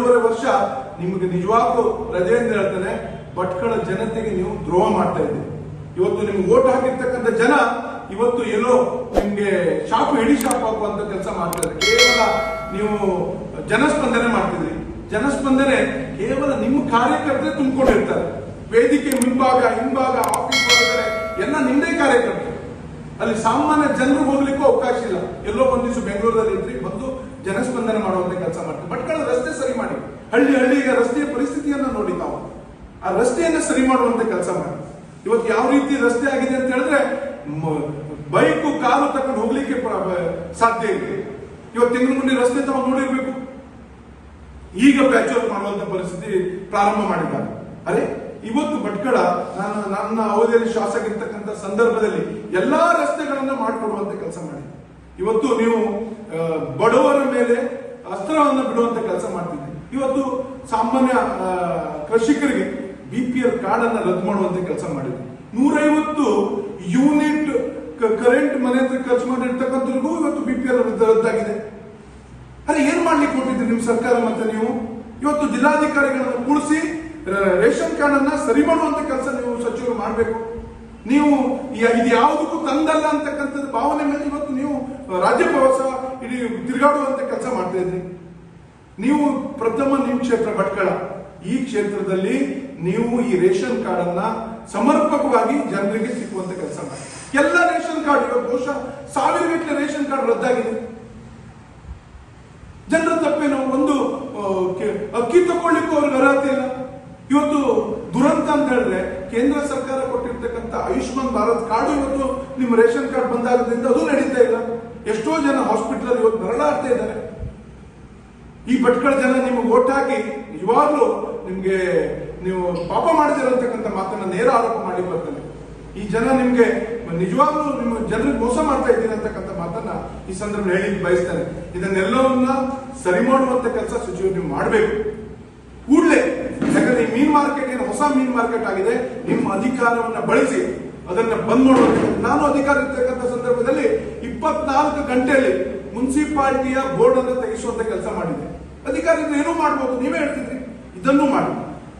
ಎರಡೂವರೆ ವರ್ಷ ನಿಮಗೆ ನಿಜವಾಗ್ಲೂ ರಜೆಯಿಂದ ಹೇಳ್ತಾನೆ, ಭಟ್ಕಳ ಜನತೆಗೆ ನೀವು ದ್ರೋಹ ಮಾಡ್ತಾ ಇದ್ದೀರಿ. ಇವತ್ತು ನಿಮ್ಗೆ ಓಟ್ ಹಾಕಿರ್ತಕ್ಕಂಥ ಜನ ಇವತ್ತು ಎಲ್ಲೋ ನಿಮ್ಗೆ ಶಾಪ್ ಹಿಡಿ ಶಾಪ್ ಹಾಕುವಂತ ಕೆಲಸ ಮಾಡ್ತಾ ಇದ್ದಾರೆ. ಕೇವಲ ನೀವು ಜನಸ್ಪಂದನೆ ಮಾಡ್ತಿದ್ರಿ ಜನಸ್ಪಂದನೆ ಕೇವಲ ನಿಮ್ಮ ಕಾರ್ಯಕರ್ತರೆ ತುಂಬಿಕೊಂಡಿರ್ತಾರೆ. ವೇದಿಕೆ ಮುಂಭಾಗ, ಹಿಂಭಾಗ ಆಫೀಸ್ ಒಳಗಡೆ ಎಲ್ಲ ನಿಮ್ದೇ ಕಾರ್ಯಕರ್ತರು. ಅಲ್ಲಿ ಸಾಮಾನ್ಯ ಜನರು ಹೋಗ್ಲಿಕ್ಕೂ ಅವಕಾಶ ಇಲ್ಲ. ಎಲ್ಲೋ ಒಂದಿವ್ಸ ದಿವಸ ಬೆಂಗಳೂರಲ್ಲಿ ಇದ್ರಿ ಬಂದು ಜನಸ್ಪಂದನೆ ಮಾಡುವಂತ ಕೆಲಸ ಮಾಡ್ತಾರೆ. ಭಟ್ಕಳ ಹಳ್ಳಿ ಹಳ್ಳಿಗೆ ರಸ್ತೆಯ ಪರಿಸ್ಥಿತಿಯನ್ನ ನೋಡಿ ನಾವು. ಆ ರಸ್ತೆಯನ್ನ ಸರಿ ಮಾಡುವಂತ ಕೆಲಸ ಮಾಡಿ. ಇವತ್ತು ಯಾವ ರೀತಿ ರಸ್ತೆ ಆಗಿದೆ ಅಂತ ಹೇಳಿದ್ರೆ ಬೈಕು, ಕಾರು ತಕೊಂಡು ಹೋಗ್ಲಿಕ್ಕೆ ಸಾಧ್ಯ ಇದೆ. ಇವತ್ತು ತಿಂಗಳ ಮುಂದೆ ರಸ್ತೆ ತಾವು ನೋಡಿರ್ಬೇಕು. ಈಗ ಪ್ಯಾಚ್ ವರ್ಕ್ ಮಾಡುವಂತ ಪರಿಸ್ಥಿತಿ ಪ್ರಾರಂಭ ಮಾಡಿದ್ದಾರೆ. ಅರೆ, ಇವತ್ತು ಭಟ್ಕಳ, ನಾನು ನನ್ನ ಅವಧಿಯಲ್ಲಿ ಶಾಸಕ ಇರ್ತಕ್ಕಂಥ ಸಂದರ್ಭದಲ್ಲಿ ಎಲ್ಲಾ ರಸ್ತೆಗಳನ್ನ ಮಾಡಿಕೊಡುವಂತ ಕೆಲಸ ಮಾಡಿ ಇವತ್ತು ನೀವು ಬಡವರ ಮೇಲೆ ಅಸ್ತ್ರವನ್ನು ಬಿಡುವಂತ ಕೆಲಸ ಮಾಡ್ತಿದ್ರಿ ಇವತ್ತು ಸಾಮಾನ್ಯ ಕೃಷಿಕರಿಗೆ ಬಿ ಪಿ ಎಲ್ ಕಾರ್ಡ್ ಅನ್ನ ರದ್ದು ಮಾಡುವಂತ ಕೆಲಸ ಮಾಡಿದ್ವಿ. ನೂರೈವತ್ತು ಯೂನಿಟ್ ಕರೆಂಟ್ ಮನೆ ಹತ್ರ ಖರ್ಚು ಮಾಡಿರ್ತಕ್ಕಂಥವ್ರಿಗೂ ಇವತ್ತು ಬಿ ಪಿ ಎಲ್ ರದ್ದಾಗಿದೆ. ಅರೆ ಏನ್ ಮಾಡ್ಲಿಕ್ಕೆ ಕೊಟ್ಟಿದ್ರಿ ನಿಮ್ ಸರ್ಕಾರ ಮತ್ತೆ ನೀವು? ಇವತ್ತು ಜಿಲ್ಲಾಧಿಕಾರಿಗಳನ್ನು ಕೂಡಿಸಿ ರೇಷನ್ ಕಾರ್ಡ್ ಅನ್ನ ಸರಿ ಮಾಡುವಂತ ಕೆಲಸ ನೀವು ಸಚಿವರು ಮಾಡಬೇಕು. ನೀವು ಇದು ಯಾವುದಕ್ಕೂ ತಂದಲ್ಲ ಅಂತಕ್ಕಂಥದ್ದು ಭಾವನೆ ಮೇಲೆ ಇವತ್ತು ನೀವು ರಾಜ್ಯ ಪ್ರವಾಸ ಇಡೀ ತಿರುಗಾಡುವಂತ ಕೆಲಸ ಮಾಡ್ತಾ ಇದ್ರಿ ನೀವು ಪ್ರಥಮ ನಿಮ್ಮ ಕ್ಷೇತ್ರ ಭಟ್ಕಳ. ಈ ಕ್ಷೇತ್ರದಲ್ಲಿ ನೀವು ಈ ರೇಷನ್ ಕಾರ್ಡ್ ಅನ್ನ ಸಮರ್ಪಕವಾಗಿ ಜನರಿಗೆ ಸಿಕ್ಕುವಂತ ಕೆಲಸ ಮಾಡಿ. ಎಲ್ಲ ರೇಷನ್ ಕಾರ್ಡ್, ಇವಾಗ ಬಹುಶಃ ಸಾವಿರ ಗಟ್ಟಲೆ ರೇಷನ್ ಕಾರ್ಡ್ ರದ್ದಾಗಿದೆ. ಜನರ ತಪ್ಪೇನು ಒಂದು ಅಕ್ಕಿ ತಗೊಳ್ಳಿಕ್ಕೂ ಅವ್ರಿಗೆ ಅರ್ಹತೆ ಇಲ್ಲ. ಇವತ್ತು ದುರಂತ ಅಂತ ಹೇಳಿದ್ರೆ ಕೇಂದ್ರ ಸರ್ಕಾರ ಕೊಟ್ಟಿರ್ತಕ್ಕಂಥ ಆಯುಷ್ಮಾನ್ ಭಾರತ್ ಕಾರ್ಡ್ ಇವತ್ತು ನಿಮ್ಮ ರೇಷನ್ ಕಾರ್ಡ್ ಬಂದಾಗದ್ರಿಂದ ಅದು ನಡೀತಾ ಇಲ್ಲ. ಎಷ್ಟೋ ಜನ ಹಾಸ್ಪಿಟಲ್ ಇವತ್ತು ನರಳಾಡ್ತಾ ಇದ್ದಾರೆ. ಈ ಭಟ್ಕಳ ಜನ ನಿಮಗೆ ಓಟ್ ಹಾಕಿ ನಿಜವಾಗ್ಲೂ ನಿಮ್ಗೆ ನೀವು ಪಾಪ ಮಾಡಿದಿರಂತಕ್ಕಂಥ ಮಾತನ್ನ ನೇರ ಆರೋಪ ಮಾಡಿ ಬರ್ತಾನೆ ಈ ಜನ ನಿಮ್ಗೆ ನಿಜವಾಗ್ಲೂ ನಿಮ್ಮ ಜನರಿಗೆ ಮೋಸ ಮಾಡ್ತಾ ಇದ್ದೀರಿ ಅಂತಕ್ಕಂಥ ಮಾತನ್ನ ಈ ಸಂದರ್ಭ ಹೇಳಿ ಬಯಸ್ತಾನೆ ಇದನ್ನೆಲ್ಲವನ್ನ ಸರಿ ಮಾಡುವಂತ ಕೆಲಸ ಸಚಿವರು ನೀವು ಮಾಡಬೇಕು. ಕೂಡಲೇ, ಯಾಕಂದ್ರೆ ಈ ಮೀನ್ ಮಾರ್ಕೆಟ್ ಏನು ಹೊಸ ಮೀನ್ ಮಾರ್ಕೆಟ್ ಆಗಿದೆ, ನಿಮ್ಮ ಅಧಿಕಾರವನ್ನ ಬಳಸಿ ಅದನ್ನ ಬಂದ್ ಮಾಡುವಂತ ನಾನು ಅಧಿಕಾರ ಇರ್ತಕ್ಕಂಥ ಸಂದರ್ಭದಲ್ಲಿ ಇಪ್ಪತ್ನಾಲ್ಕು ಗಂಟೆಯಲ್ಲಿ ಮುನ್ಸಿಪಾಲಿಟಿಯ ಬೋರ್ಡ್ ಅನ್ನು ತೆಗೆಸುವಂತ ಕೆಲಸ ಮಾಡಿದೆ. ಅಧಿಕಾರಿಗಳು ಏನೂ ಮಾಡಬಹುದು ನೀವೇ ಹೇಳ್ತಿದ್ರಿ. ಇದನ್ನು ಮಾಡಿ.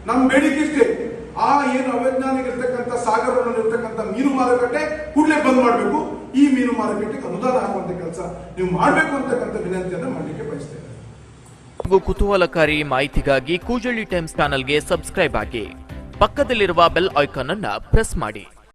ನಮ್ಮ ಬೇಡಿಕೆ ಇಷ್ಟೇ. ಆ ಏನು ಅವೈಜ್ಞಾನಿಕ ಇರ್ತಕ್ಕಂಥ ಸಾಗರದಲ್ಲಿ ಇರ್ತಕ್ಕಂಥ ಮೀನು ಮಾರುಕಟ್ಟೆ ಕೂಡಲೇ ಬಂದ್ ಮಾಡಬೇಕು. ಈ ಮೀನು ಮಾರುಕಟ್ಟೆಗೆ ಅನುದಾನ ಹಾಕುವಂತ ಕೆಲಸ ನೀವು ಮಾಡಬೇಕು ಅಂತಕ್ಕಂಥ ವಿನಂತಿಯನ್ನು ಮಾಡಲಿಕ್ಕೆ ಬಯಸ್ತೇನೆ. ಕುತೂಹಲಕಾರಿ ಮಾಹಿತಿಗಾಗಿ ಕೂಜಳ್ಳಿ ಟೈಮ್ಸ್ ಚಾನಲ್ಗೆ ಸಬ್ಸ್ಕ್ರೈಬ್ ಆಗಿ. ಪಕ್ಕದಲ್ಲಿರುವ ಬೆಲ್ ಐಕಾನ್ ಅನ್ನ ಪ್ರೆಸ್ ಮಾಡಿ.